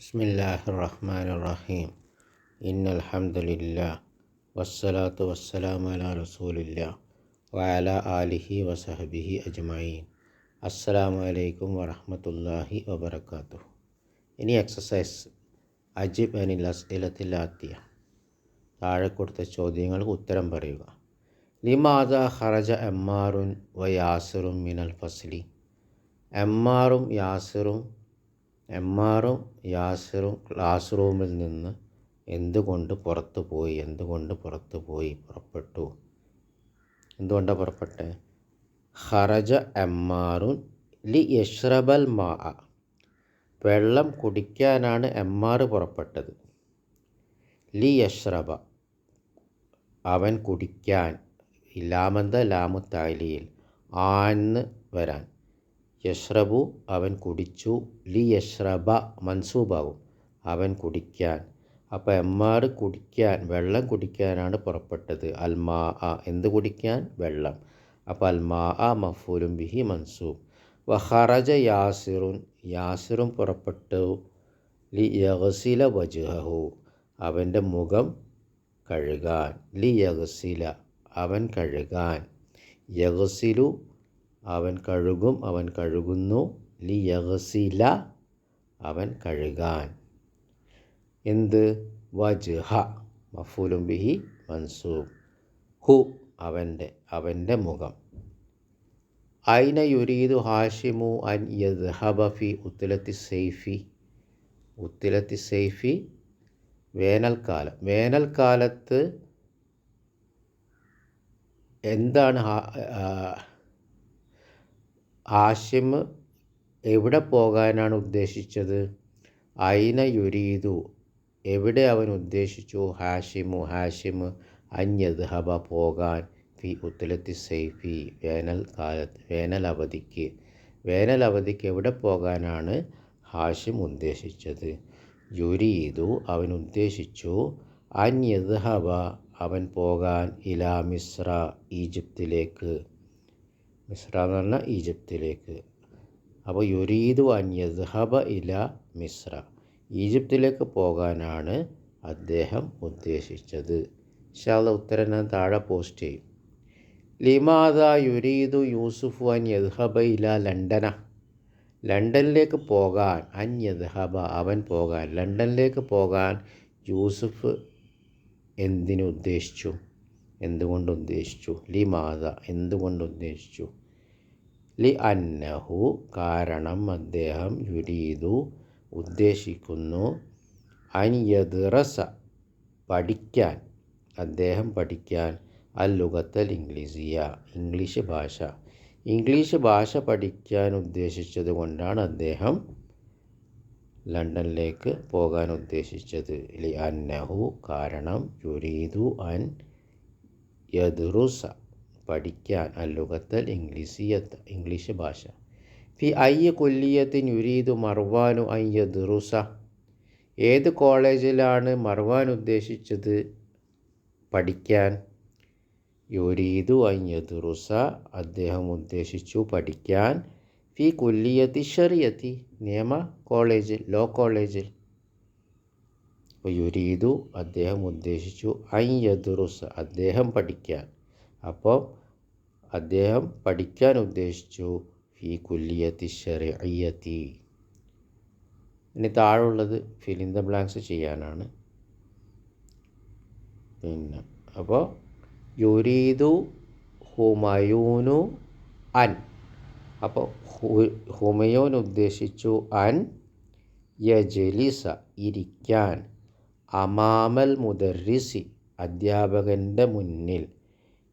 بسم الله الرحمن الرحيم إن الحمد لله والصلاة والسلام على رسول الله وعلى آله وصحبه أجمعين അസ്സലാമു അലൈക്കും വറഹമത്തല്ലാഹി വബർക്കാത്തു ഇനി എക്സസൈസ് അജിബ് അനിൽ അസ്ഇലത്തിലാത്തിയ താഴെ കൊടുത്ത ചോദ്യങ്ങൾക്ക് ഉത്തരം പറയുക ലിമാദ ഖറജ എമ്മാറുൻ വ യാസിറും മിനൽ ഫസ്ലി എമ്മാറും യാസിറും എമ്മാറും യാസിറും ക്ലാസ് റൂമിൽ നിന്ന് എന്തുകൊണ്ട് പുറത്തു പോയി? എന്തുകൊണ്ട് പുറത്തു പോയി? പുറപ്പെട്ടു. എന്തുകൊണ്ടാണ് പുറപ്പെട്ടെ? ഖറജ എമ്മാറും ലി യഷ്റബൽ മാ. വെള്ളം കുടിക്കാനാണ് എമ്മാറ് പുറപ്പെട്ടത്. ലി യഷ്റബ. അവൻ കുടിക്കാൻ. ഇല്ലാമന്ത ലാമു താലിയിൽ ആന്ന് വരാൻ. യഷ്റബു അവൻ കുടിച്ചു. ലി യഷ്റബ മൻസൂബാവും. അവൻ കുടിക്കാൻ. അപ്പോൾ എമ്മാർ കുടിക്കാൻ വെള്ളം കുടിക്കാനാണ് പുറപ്പെട്ടത്. അൽമാ അ എന്ത് കുടിക്കാൻ? വെള്ളം. അപ്പോൾ അൽമാ അ മഫൂലും ബിഹി മൻസൂബ്. വഹറജ യാസിറുൻ യാസിറും പുറപ്പെട്ടു. ലി യഹസില വജുഹു അവന്റെ മുഖം കഴുകാൻ. ലി യഹസില അവൻ കഴുകാൻ. യഗസിലു അവൻ കഴുകും അവൻ കഴുകുന്നു. ലി യഗസില അവൻ കഴുകാൻ. എന്ത്? വജ്ഹ മഫൂലും ബിഹി മൻസൂബ്. ഹു അവന്റെ അവന്റെ മുഖം. ഐന യുരീദു ഹാഷിമു അൻ യദ്ഹബ ഫി സെയ്ഫി സൈഫി. സെയ്ഫി വേനൽക്കാലം. വേനൽക്കാലത്ത് എന്താണ് ഹാഷിം എവിടെ പോകാനാണ് ഉദ്ദേശിച്ചത്? അയിന യുരീദു. എവിടെ അവൻ ഉദ്ദേശിച്ചു? ഹാഷിമു ഹാഷിം അന്യത് ഹബ പോകാൻ. ഫി ഉത്തലത്തി സൈഫി വേനൽ കാലത്ത് വേനൽ അവധിക്ക്. വേനൽ അവധിക്ക് എവിടെ പോകാനാണ് ഹാഷിം ഉദ്ദേശിച്ചത്? യുരീദു അവൻ ഉദ്ദേശിച്ചു അന്യത് ഹബ അവൻ പോകാൻ ഇലാ മിസ്ര ഈജിപ്തിലേക്ക്. മിസ്ര എന്ന് പറഞ്ഞാൽ ഈജിപ്തിലേക്ക്. അപ്പോൾ യുരീദു അന്യദ്ഹബ ഇല മിസ്ര ഈജിപ്തിലേക്ക് പോകാനാണ് അദ്ദേഹം ഉദ്ദേശിച്ചത്. ഇൻഷാല്ല ഉത്തരം ഞാൻ താഴെ പോസ്റ്റ് ചെയ്യും. ലിമാദ യുരീദു യൂസുഫ് അൻ യദ്ഹബ ഇല ലണ്ടന. ലണ്ടനിലേക്ക് പോകാൻ അൻ യദ്ഹബ അവൻ പോകാൻ ലണ്ടനിലേക്ക് പോകാൻ യൂസുഫ് എന്തിനു ഉദ്ദേശിച്ചു? എന്തുകൊണ്ട് ഉദ്ദേശിച്ചു? ലി മാത എന്തുകൊണ്ട് ഉദ്ദേശിച്ചു? ലി അന്നഹു കാരണം അദ്ദേഹം യുരീതു ഉദ്ദേശിക്കുന്നു അൻ യദ്റസ പഠിക്കാൻ. അദ്ദേഹം പഠിക്കാൻ അൽ ഇംഗ്ലീസിയ ഇംഗ്ലീഷ് ഭാഷ. ഇംഗ്ലീഷ് ഭാഷ പഠിക്കാൻ ഉദ്ദേശിച്ചത് കൊണ്ടാണ് അദ്ദേഹം ലണ്ടനിലേക്ക് പോകാൻ ഉദ്ദേശിച്ചത്. ലി അന്നഹു കാരണം യുരീതു അൻ യദ്റുസ പഠിക്കാൻ അല്ലുഖത്തൽ ഇംഗ്ലീഷിയത്ത് ഇംഗ്ലീഷ് ഭാഷ. ഫി അയ്യ കൊല്ലിയത്തിൻ യുരീദു മർവാനു അയ്യ ദുറുസ ഏത് കോളേജിലാണ് മർവാൻ ഉദ്ദേശിച്ചത് പഠിക്കാൻ? യുരീതു അയ്യ ദുറുസ അദ്ദേഹം ഉദ്ദേശിച്ചു പഠിക്കാൻ. ഫി കൊല്ലിയത്തി ഷറിയത്തി നിയമ കോളേജിൽ ലോ കോളേജിൽ. അപ്പോൾ യുരീദു അദ്ദേഹം ഉദ്ദേശിച്ചു അയ്യദുറുസ അദ്ദേഹം പഠിക്കാൻ. അപ്പോൾ അദ്ദേഹം പഠിക്കാൻ ഉദ്ദേശിച്ചു ഫി കുല്ലിയത്തി ഷെറിയത്തി ഇനി താഴുള്ളത് ഫിലിൻ ദ ബ്ലാങ്ക്സ് ചെയ്യാനാണ്. പിന്നെ അപ്പോൾ യുരീദു ഹുമയൂനു അൻ. അപ്പോൾ ഹുമയൂൻ ഉദ്ദേശിച്ചു അൻ യജലിസ ഇരിക്കാൻ. അമാമൽ മുദർരിസി അധ്യാപകന്റെ മുന്നിൽ.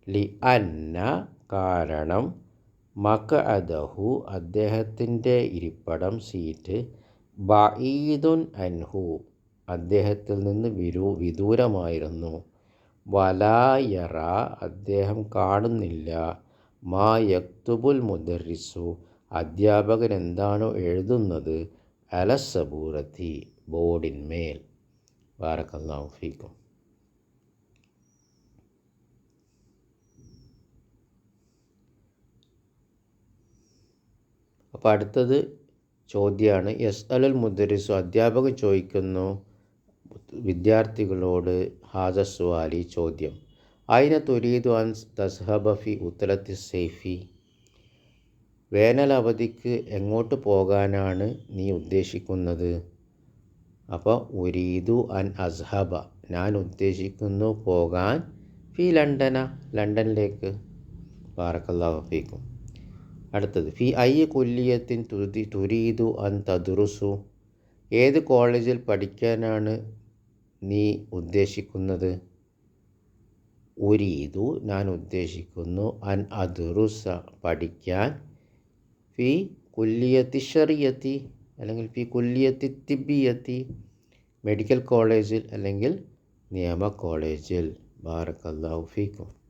ലി അന്ന കാരണം മക അദഹു അദ്ദേഹത്തിന്റെ ഇരിപ്പടം സീറ്റ് ബഈദുൻ അൻഹു അദ്ദേഹത്തിൽ നിന്ന് വിരു വിദൂരമായിരുന്നു. വലായറ അദ്ദേഹം കാണുന്നില്ല. മാ യക്തുബുൽ മുദറിസു അധ്യാപകൻ എന്താണോ എഴുതുന്നത് അലസബൂറത്തി ബോർഡിന്മേൽ. വാരക്കല്ലാഹു ഫീക്കും. അപ്പോൾ അടുത്തത് ചോദ്യമാണ് എസ് അൽ അൽ മുദ്രസു അധ്യാപകൻ ചോദിക്കുന്നു വിദ്യാർത്ഥികളോട് ഹാജസ്വാലി ചോദ്യം അയിന തുരീദു അൻ തസ്ഹബഫി ഉത്തരത്തി സേഫി വേനൽ അവധിക്ക് എങ്ങോട്ട് പോകാനാണ് നീ ഉദ്ദേശിക്കുന്നത്? അപ്പോൾ ഉരീദു അൻ അസ്ഹബ ഞാൻ ഉദ്ദേശിക്കുന്നു പോകാൻ ഫി ലണ്ടന ലണ്ടനിലേക്ക്. ബാറക്കല്ലാഹു അടുത്തത് ഫി ഐ കൊല്ലിയത്തിൻ തുരുതി തുരീദു അൻ തദുറുസു. ഏത് കോളേജിൽ പഠിക്കാനാണ് നീ ഉദ്ദേശിക്കുന്നത്? ഉരീദു ഞാൻ ഉദ്ദേശിക്കുന്നു അൻ അദുറുസ പഠിക്കാൻ ഫി കുല്യത്തി ഷറിയത്തി. അല്ലെങ്കിൽ പി കൊല്ലിയത്തി തിബിയത്തി മെഡിക്കൽ കോളേജിൽ അല്ലെങ്കിൽ നിയമ കോളേജിൽ ബാറക്കല്ലാഹു ഫീക്കും.